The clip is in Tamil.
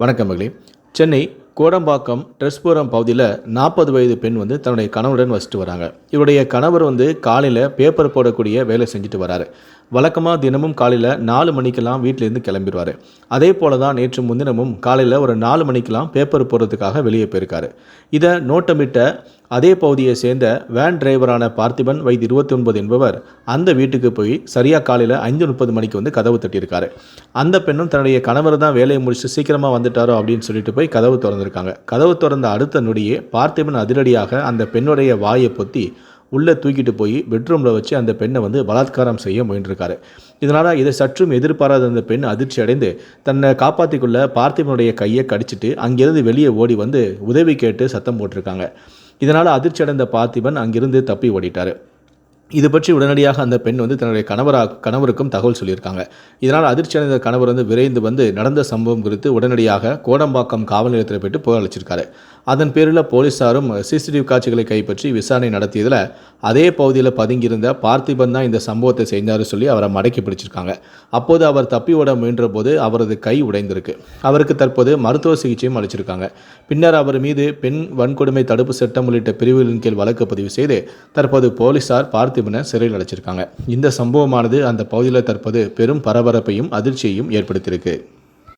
வணக்கம் மகளே. சென்னை கோடம்பாக்கம் ட்ரெஸ்புரம் பகுதியில் நாற்பது வயது பெண் வந்து தன்னுடைய கணவருடன் வசித்து வராங்க. இவருடைய கணவர் வந்து காலையில் பேப்பர் போடக்கூடிய வேலை செஞ்சுட்டு வராரு. வழக்கமாக தினமும் காலையில் நாலு மணிக்கெல்லாம் வீட்டிலேருந்து கிளம்பிடுவார். அதே போல தான் நேற்று முன்தினமும் காலையில் ஒரு நாலு மணிக்கெல்லாம் பேப்பர் போடுறதுக்காக வெளியே போயிருக்காரு. இதை நோட்டமிட்ட அதே பகுதியை சேர்ந்த வேன் டிரைவரான பார்த்திபன் வயது இருபத்தி ஒன்பது என்பவர் அந்த வீட்டுக்கு போய் சரியாக காலையில் ஐந்து முப்பது மணிக்கு வந்து கதவு தட்டியிருக்காரு. அந்த பெண்ணும் தன்னுடைய கணவர் தான் வேலையை முடிச்சு சீக்கிரமாக வந்துட்டாரோ அப்படின்னு சொல்லிட்டு போய் கதவு திறந்திருக்காங்க. கதவு திறந்த அடுத்த நொடியே பார்த்திபன் அதிரடியாக அந்த பெண்ணுடைய வாயை பொத்தி உள்ளே தூக்கிட்டு போய் பெட்ரூமில் வச்சு அந்த பெண்ணை வந்து பலாத்காரம் செய்ய முயன்றிருக்காரு. இதனால் இதை சற்றும் எதிர்பாராத அந்த பெண் அதிர்ச்சி அடைந்து தன்னை காப்பாற்றிக்குள்ள பார்த்திபனுடைய கையை கடிச்சிட்டு அங்கேருந்து வெளியே ஓடி வந்து உதவி கேட்டு சத்தம் போட்டிருக்காங்க. இதனால் அதிர்ச்சி அடைந்த பார்த்திபன் அங்கிருந்து தப்பி ஓடிட்டார். இது பற்றி உடனடியாக அந்த பெண் வந்து தன்னுடைய கணவரா கணவருக்கும் தகவல் சொல்லியிருக்காங்க. இதனால் அதிர்ச்சி அடைந்த கணவர் வந்து விரைந்து வந்து நடந்த சம்பவம் குறித்து உடனடியாக கோடம்பாக்கம் காவல் நிலையத்தில் போயிட்டு புகார் அளிச்சிருக்காரு அதன் பேரில் போலீஸாரும் சிசிடிவி காட்சிகளை கைப்பற்றி விசாரணை நடத்தியதில் அதே பகுதியில் பதுங்கியிருந்த பார்த்திபன் தான் இந்த சம்பவத்தை செஞ்சாரு சொல்லி அவரை மடக்கி பிடிச்சிருக்காங்க. அப்போது அவர் தப்பி ஓட முயன்ற போது அவரது கை உடைந்திருக்கு. அவருக்கு தற்போது மருத்துவ சிகிச்சையும் அளிச்சிருக்காங்க. பின்னர் அவர் மீது பெண் வன்கொடுமை தடுப்பு சட்டம் உள்ளிட்ட பிரிவுகளின் கீழ் வழக்கு பதிவு செய்து தற்போது போலீசார் பார்த்திபனை சிறையில் அடைச்சிருக்காங்க. இந்த சம்பவமானது அந்த பகுதியில் தற்போது பெரும் பரபரப்பையும் அதிர்ச்சியையும் ஏற்படுத்தியிருக்கு.